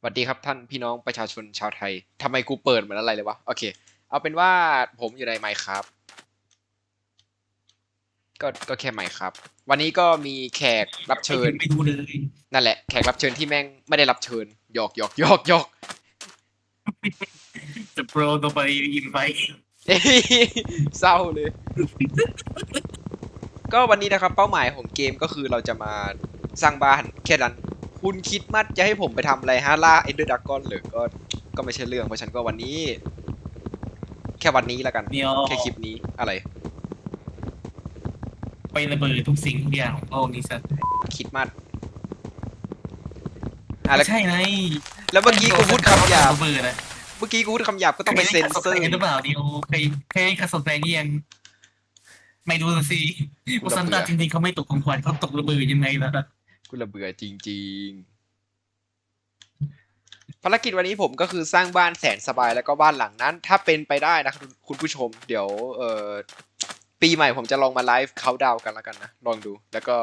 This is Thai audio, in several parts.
สวัสดีครับท่านพี่น้องประชาชนชาวไทยทำไมกูเปิดเหมือนอะไรเลยวะ โอเค เอาเป็นว่าผมอยู่ในไมค์ครับ ก็ก็แค่ไมค์ครับ วันนี้ก็มีแขกรับเชิญไปดูเลย นั่นแหละแขกรับเชิญที่แม่งไม่ได้รับเชิญหยอกหยอกหยอกหยอกจะโปรโนไปอินไฟเอ้ยเศร้าเลย ก็วันนี้นะครับ เป้าหมายของเกมก็คือเราจะมาสร้างบ้านแค่นั้น คุณคิดมัดจะให้ผมไปทำอะไรฮะล่าเอนเดอร์ดักกอนหรือก็ก็ไม่ใช่เรื่องเพราะฉันก็วันนี้ แค่วันนี้แล้วกันเดียว แค่คลิปนี้อะไร ไประเบิดทุกสิ่งทุกอย่างของโลกนี้ซะคิดมัดอะแล้วใช่ไงแล้วเมื่อกี้กูพูดคำหยาบระเบิดอะเมื่อกี้กูพูดคำหยาบก็ต้องไปเซ็นเซอร์ คยได้หรือเปล่าเดียวเคยเคยขัดสนใจหรือยังไม่ดูสิว่าซันตาจริงๆเขาไม่ตกของขวัญเขาตกระเบิดยังไงล่ะ กูระเบื่อจริง ๆ ภารกิจวันนี้ผมก็คือสร้างบ้านแสนสบายแล้วก็บ้านหลังนั้น ถ้าเป็นไปได้นะคุณผู้ชม เดี๋ยวเอ่อปีใหม่ผมจะลองมาไลฟ์เขาดาวกันแล้วกันนะ ลองดู แล้วก็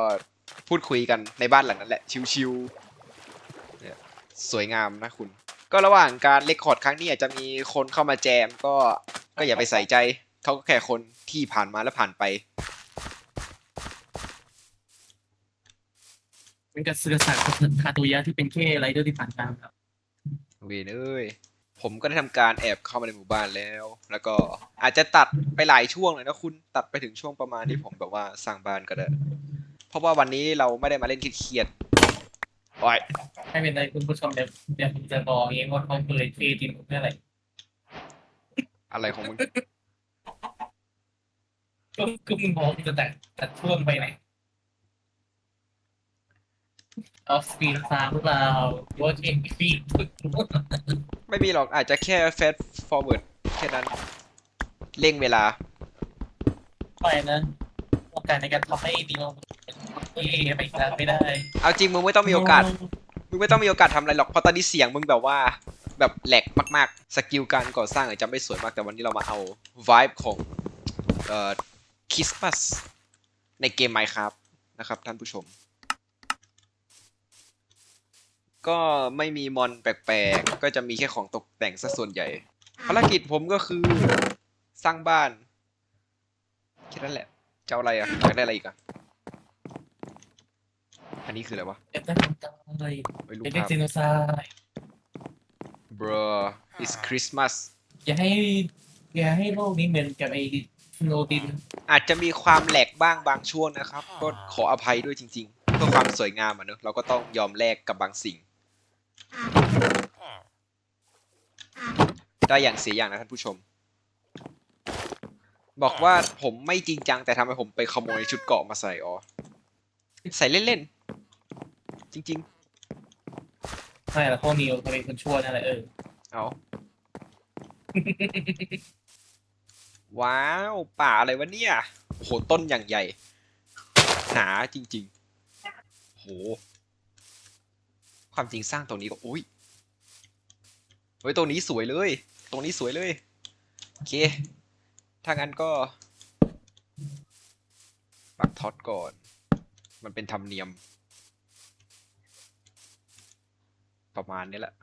พูดคุยกันในบ้านหลังนั้นแหละ ชิวๆสวยงามนะคุณ ก็ระหว่างการเลคคอร์ดครั้งนี้อาจจะมีคนเข้ามาแจมก็ก็อย่าไปใส่ใจเขาก็แค่คนที่ผ่านมาแล้วผ่านไป เป็นกระเสือสากคาโตยะที่เป็นแค่ไรเดอร์ที่ผ่านตามครับเวนเอ้ย ผมก็ได้ทำการแอบเข้ามาในหมู่บ้านแล้ว แล้วก็อาจจะตัดไปหลายช่วงเลยนะคุณตัดไปถึงช่วงประมาณที่ผมแบบว่าสร้างบ้านก็ได้ เพราะว่าวันนี้เราไม่ได้มาเล่นเครียดๆโอ้ยไม่เป็นไรคุณผู้ชมเดี๋ยวเดี๋ยวผมจะบอกเองว่าเขาเปิดเฟซทีมเมื่อไหร่อะไรของมึงก็ก็มึงบอกจะตัดตัดช่วงไปไหน ออฟสปีดฟาร์มหรือเปล่าว่าเกมฟีดไม่มีหรอกอาจจะแค่ fast forward แค่นั้นเร่งเวลาไปนะโอกาสในการทำให้ดีโนเอไปกลางไม่ได้เอาจริงมึงไม่ต้องมีโอกาสมึงไม่ต้องมีโอกาสทำอะไรหรอกเพราะตอนนี้เสียงมึงแบบว่าแบบแหลกมากๆสกิลการก่อสร้างอาจจะไม่สวยมากแต่วันนี้เรามาเอา vibe ของเอ่อคริสต์มาสในเกม Minecraft นะครับท่านผู้ชม ก็ไม่มีมอนแปลกๆ ก็จะมีแค่ของตกแต่งซะส่วนใหญ่ ภารกิจผมก็คือสร้างบ้าน แค่นั้นแหละจะเอาอะไรอะอยากได้อะไรอีกอะ อันนี้คืออะไรวะเอ็มได้ทำการอะไรไม่รู้เป็นภาเด็กพเจโนไซด์ bro it's Christmas อย่าให้ อย่าให้โลกนี้เหมือนกับไอ้โนติน อาจจะมีความแหลกบ้างบางช่วงนะครับ ก็ขออภัยด้วยจริงๆ เพื่อความสวยงามอะเนอะเราก็ต้องยอมแลกกับบางสิ่ง ได้อย่างเสียอย่างนะท่านผู้ชม บอกว่าผมไม่จริงจังแต่ทำไมผมไปขโมยชุดเกราะมาใส่อ๋อใส่เล่นๆ จริงไม่ละพวกนิวจะเป็นคนชั่วนั่นแหละเออ ๆ เอา ว้าว ป่าอะไรวะเนี่ยโอ้โหต้นอย่างใหญ่ หนาจริงๆโห ความจริงสร้างตรงนี้ก็อุ้ยเฮ้ยตรงนี้สวยเลย ตรงนี้สวยเลย โอเค ถ้างั้นก็ ปักท็อตก่อน มันเป็นธรรมเนียม ประมาณนี้แหละ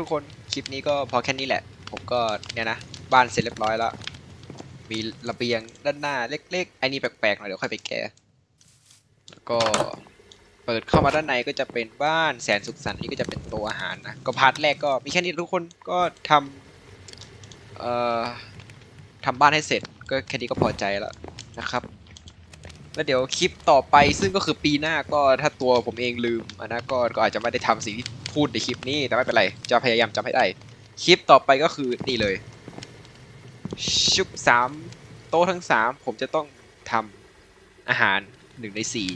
ทุกคน คลิปนี้ก็พอแค่นี้แหละ ผมก็เนี่ยนะ บ้านเสร็จเรียบร้อยแล้ว มีระเบียงด้านหน้าเล็กๆไอ้นี่แปลกๆหน่อยเดี๋ยวค่อยไปแก้แล้วก็เปิดเข้ามาด้านในก็จะเป็นบ้านแสนสุขสันต์นี่ก็จะเป็นตัวอาหารนะ ก็พาร์ทแรกก็มีแค่นี้ทุกคนก็ทำเอ่อทำบ้านให้เสร็จก็แค่นี้ก็พอใจแล้วนะครับแล้วเดี๋ยวคลิปต่อไปซึ่งก็คือปีหน้าก็ถ้าตัวผมเองลืมอันนะก็ก็อาจจะไม่ได้ทำสิ่งที่ พูดในคลิปนี้แต่ไม่เป็นไร จะพยายามจำให้ได้ คลิปต่อไปก็คือนี่เลย ชุบสามโต๊ะทั้งสามผมจะต้องทำอาหารหนึ่งในสี่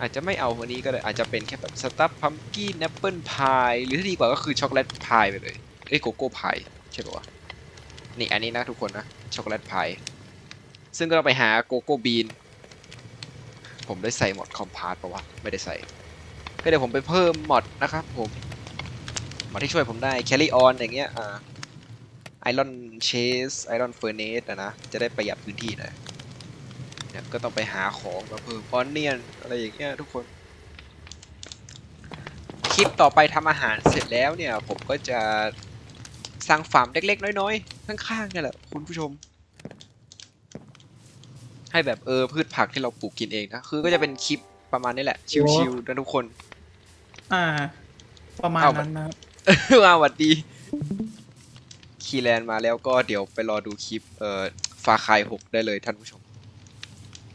อาจจะไม่เอาวันนี้ก็ได้อาจจะเป็นแค่แบบสตัฟพัมกี้แอปเปิลพายหรือที่ดีกว่าก็คือช็อกโกแลตพายไปเลยเอ้ยโกโก้พายใช่ปะวะนี่อันนี้นะทุกคนนะช็อกโกแลตพายซึ่งก็ต้องไปหาโกโก้บีนผมได้ใส่หมดคอมพาร์ตปะวะไม่ได้ใส่ ก็เดี๋ยวผมไปเพิ่มมอดนะครับผมมอดที่ช่วยผมได้ carry on อย่างเงี้ยอ่า iron chase iron furnace อะนะ จะได้ประหยัดพื้นที่หน่อยเนี่ยก็ต้องไปหาของมาเพิ่ม onion อะไรอย่างเงี้ยทุกคนคลิปต่อไปทำอาหารเสร็จแล้วเนี่ย ผมก็จะสร้างฟาร์มเล็ก ๆ น้อยๆข้างๆนี่แหละคุณผู้ชม ให้แบบเออพืชผักที่เราปลูกกินเองนะ คือก็จะเป็นคลิปประมาณนี้แหละ ชิวๆนะทุกคน อ่า ประมาณเอานั้นนะครับมาหวัดดี คีแลนด์มาแล้วก็เดี๋ยวไปรอดูคลิป เอ่อฟาคายหกได้เลยท่านผู้ชม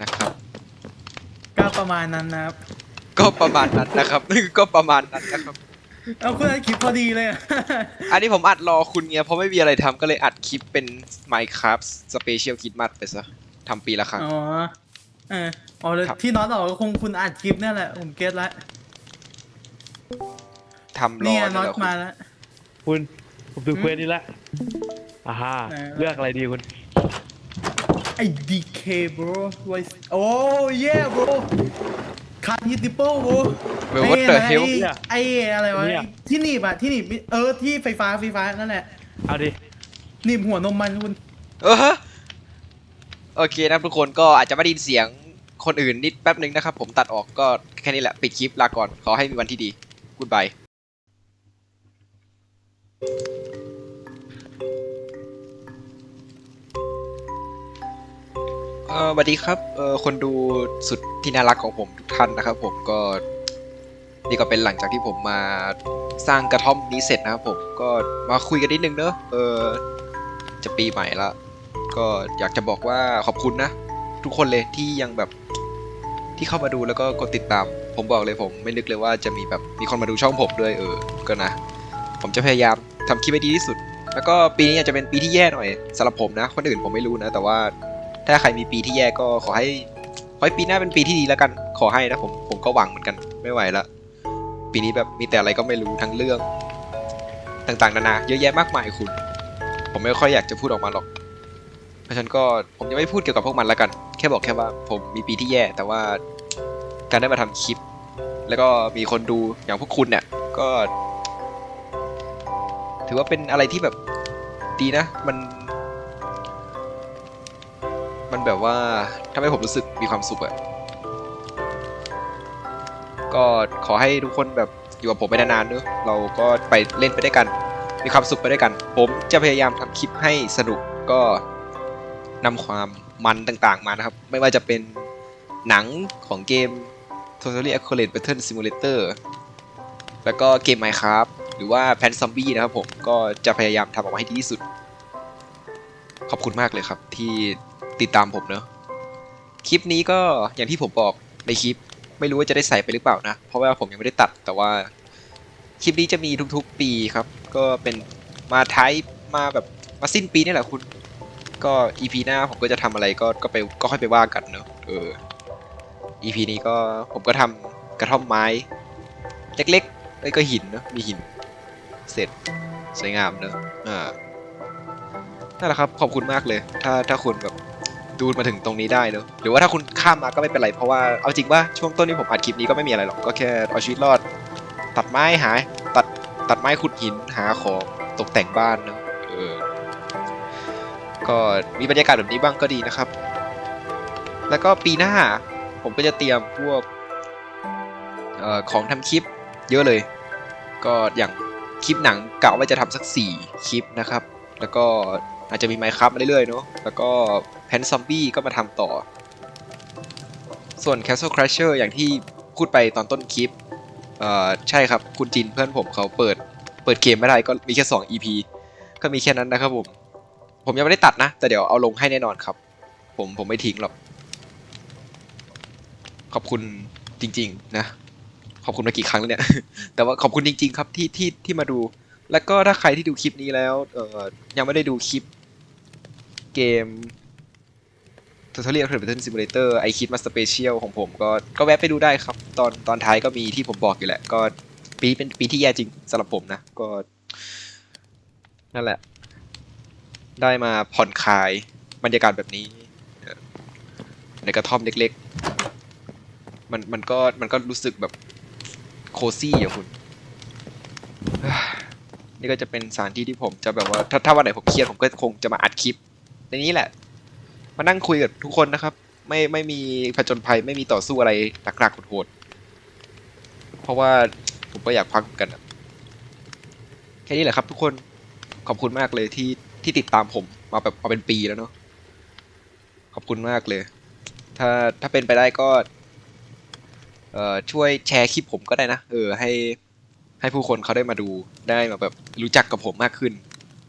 นะครับ ก็ประมาณนั้นนะครับก็ประมาณนั้นนะครับ ก็ประมาณนั้นนะครับ เอาคุณอัดคลิปพอดีเลยอะอันนี้ผมอัดรอคุณไงเพราะไม่มีอะไรทำก็เลยอัดคลิปเป็น Minecraft Special k i d m a s ไปซะทำปีละครั้ง อ๋อเอออ๋อแล้วครับ ที่น็อตบอกก็คงคุณอัดคลิปเนี่ยแหละผมเก็ตละ ทำรอเนี่ยเนี่ยน็อตแหละคุณมาแล้ว คุณผมดูเควสนี้ละอ่าฮะไหนวะ เลือกอะไรดีคุณไอ้ DK bro ไว้โอ้ yeah bro คัดฮิตติเปิล bro เวลวัตเตอร์เฮลไอ้ไอ้อะไรวะเนี่ยที่หนีบอะที่หนีบเออที่ไฟฟ้าไฟฟ้านั่นแหละเอาดิหนีบหัวนมมันคุณ เออโอเคนะครับทุกคนก็อาจจะไม่ได้ยินเสียงคนอื่นนิดแป๊บนึงนะครับ ผมตัดออกก็แค่นี้แหละ ปิดคลิปลาก่อน ขอให้มีวันที่ดี กูดบายเออสวัสดีครับเออคนดูสุดที่น่ารักของผมทุกท่านนะครับ ผมก็นี่ก็เป็นหลังจากที่ผมมาสร้างกระท่อมนี้เสร็จนะครับผมก็มาคุยกันนิดนึงเนอะเออจะปีใหม่ละก็อยากจะบอกว่าขอบคุณนะ ทุกคนเลยที่ยังแบบที่เข้ามาดูแล้วก็กดติดตาม ผมบอกเลยผมไม่นึกเลยว่าจะมีแบบมีคนมาดูช่องผมด้วยเออก็นะ ผมจะพยายามทำคลิปให้ดีที่สุด แล้วก็ปีนี้อาจจะเป็นปีที่แย่หน่อยสำหรับผมนะ คนอื่นผมไม่รู้นะ แต่ว่าถ้าใครมีปีที่แย่ก็ขอให้ขอให้ปีหน้าเป็นปีที่ดีแล้วกันขอให้นะผมผมก็หวังเหมือนกันไม่ไหวละปีนี้แบบมีแต่อะไรก็ไม่รู้ทั้งเรื่อง ต่างๆนานาเยอะแยะมากมายคุณ ผมไม่ค่อยอยากจะพูดออกมาหรอก เพราะฉะนั้นก็ผมจะไม่พูดเกี่ยวกับพวกมันแล้วกัน แค่บอกแค่ว่า ผมมีปีที่แย่แต่ว่า การได้มาทำคลิป แล้วก็มีคนดูอย่างพวกคุณเนี่ย ก็ ถือว่าเป็นอะไรที่แบบดีนะ มัน มันแบบว่าทำให้ผมรู้สึกมีความสุขอะก็ขอให้ทุกคนแบบอยู่กับผมไปนานๆเนอะเราก็ไปเล่นไปด้วยกัน มีความสุขไปด้วยกัน ผมจะพยายามทำคลิปให้สนุกก็นำความมันต่างๆมานะครับ ไม่ว่าจะเป็นหนังของเกม Totally Accurate Battle Simulator แล้วก็เกม Minecraft หรือว่า Plan Zombie นะครับผมก็จะพยายามทำออกมาให้ดีที่สุด ขอบคุณมากเลยครับ ที่ติดตามผมเนอะคลิปนี้ก็อย่างที่ผมบอกในคลิป ไม่รู้ว่าจะได้ใส่ไปหรือเปล่านะ เพราะว่าผมยังไม่ได้ตัดแต่ว่า คลิปนี้จะมีทุกๆปีครับ ก็เป็นมาท้ายมาแบบมาสิ้นปีนี่แหละคุณ ก็ EP หน้าผมก็จะทำอะไรก็ก็ไปก็ค่อยไปว่ากันเนอะเออ EP นี้ก็ผมก็ทำกระท่อมไม้ เล็กๆแล้วก็หินเนอะมีหิน เสร็จสวยงามเนอะอ่านั่นแหละครับขอบคุณมากเลย ถ้าถ้าคุณแบบดูมาถึงตรงนี้ได้เนอะหรือว่าถ้าคุณข้ามมาก็ไม่เป็นไรเพราะว่าเอาจริงว่าช่วงต้นที่ผมอัดคลิปนี้ก็ไม่มีอะไรหรอกก็แค่เอาชีวิตรอด ตัดไม้หาตัดตัดไม้ขุดหินหาของตกแต่งบ้านเนอะเออก็มีบรรยากาศแบบนี้บ้างก็ดีนะครับ แล้วก็ปีหน้า ผมก็จะเตรียมพวกออของทำคลิปเยอะเลย ก็อย่างคลิปหนังกะว่าจะทำสัก 4 คลิปนะครับ แล้วก็อาจจะมีไมค์ครับมาเรื่อยๆเนาะ แล้วก็แพนซอมบี้ก็มาทำต่อ ส่วน Castle Crusher อย่างที่พูดไปตอนต้นคลิป เอ่อ ใช่ครับ คุณจินเพื่อนผมเขาเปิด เปิดเกมไม่ได้ก็มีแค่ 2 EP ก็มีแค่นั้นนะครับผม ผมยังไม่ได้ตัดนะ แต่เดี๋ยวเอาลงให้แน่นอนครับ ผมผมไม่ทิ้งหรอก ขอบคุณจริง ๆ นะ ขอบคุณมากี่ครั้งแล้วเนี่ย แต่ว่าขอบคุณจริง ๆ ครับที่ที่ที่มาดู แล้วก็ถ้าใครที่ดูคลิปนี้แล้ว เออยังไม่ได้ดูคลิปเกม Tutorial c r e a t o r Simulator ไอคิดมาสเปเชียลของผมก็ก็แวะไปดูได้ครับ ตอนตอนท้ายก็มีที่ผมบอกอยู่แหละ ก็ปีเป็นปีที่แย่จริงสำหรับผมนะ ก็ นั่นแหละ ได้มาผ่อนคลายบรรยากาศแบบนี้ ในกระท่อมเล็กๆ มันมันก็มันก็รู้สึกแบบโคซี่อะคุณ นี่ก็จะเป็นสถานที่ที่ผมจะแบบว่าถ้าถ้าวันไหนผมเครียดผมก็คงจะมาอัดคลิป ในนี้แหละ มานั่งคุยกับทุกคนนะครับ ไม่ไม่มีผจญภัยไม่มีต่อสู้อะไรหนักๆโหดๆเพราะว่าผมก็อยากพักกันแค่นี้แหละครับ ทุกคนขอบคุณมากเลยที่ที่ติดตามผมมาแบบมาเป็นปีแล้วเนาะขอบคุณมากเลย ถ้าถ้าเป็นไปได้ก็ เอ่อช่วยแชร์คลิปผมก็ได้นะ เออให้ให้ผู้คนเขาได้มาดูได้มาแบบรู้จักกับผมมากขึ้น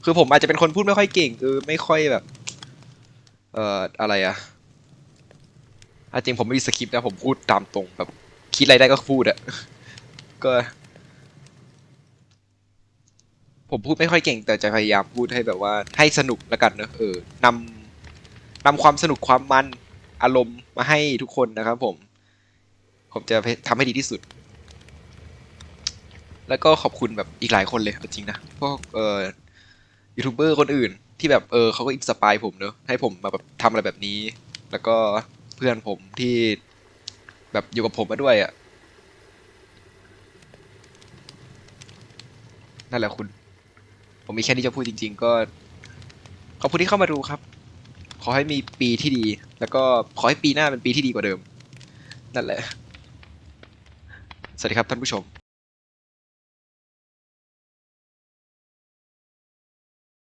คือผมอาจจะเป็นคนพูดไม่ค่อยเก่งคือไม่ค่อยแบบ เอ่ออะไรอะอะจริงผมไม่มีสคริปต์นะผมพูดตามตรงแบบ คิดอะไรได้ก็พูดอะก็ ผมพูดไม่ค่อยเก่ง แต่จะพยายามพูดให้แบบว่า ให้สนุกแล้วกันเนอะเออนำนำความสนุกความมันอารมณ์มาให้ทุกคนนะครับผม ผมจะทำให้ดีที่สุด แล้วก็ขอบคุณแบบอีกหลายคนเลยจริงนะพวกเอ่อยูทูบเบอร์คนอื่น ที่แบบเออเขาก็อินสปายผมเนอะให้ผมมาแบบทำอะไรแบบนี้ แล้วก็เพื่อนผมที่แบบอยู่กับผมมาด้วยอะ่ะนั่นแหละคุณ ผมมีแค่นี้จะพูดจริง ๆ ก็ ขอบคุณที่เข้ามาดูครับ ขอให้มีปีที่ดี แล้วก็ขอให้ปีหน้าเป็นปีที่ดีกว่าเดิม นั่นแหละ สวัสดีครับท่านผู้ชม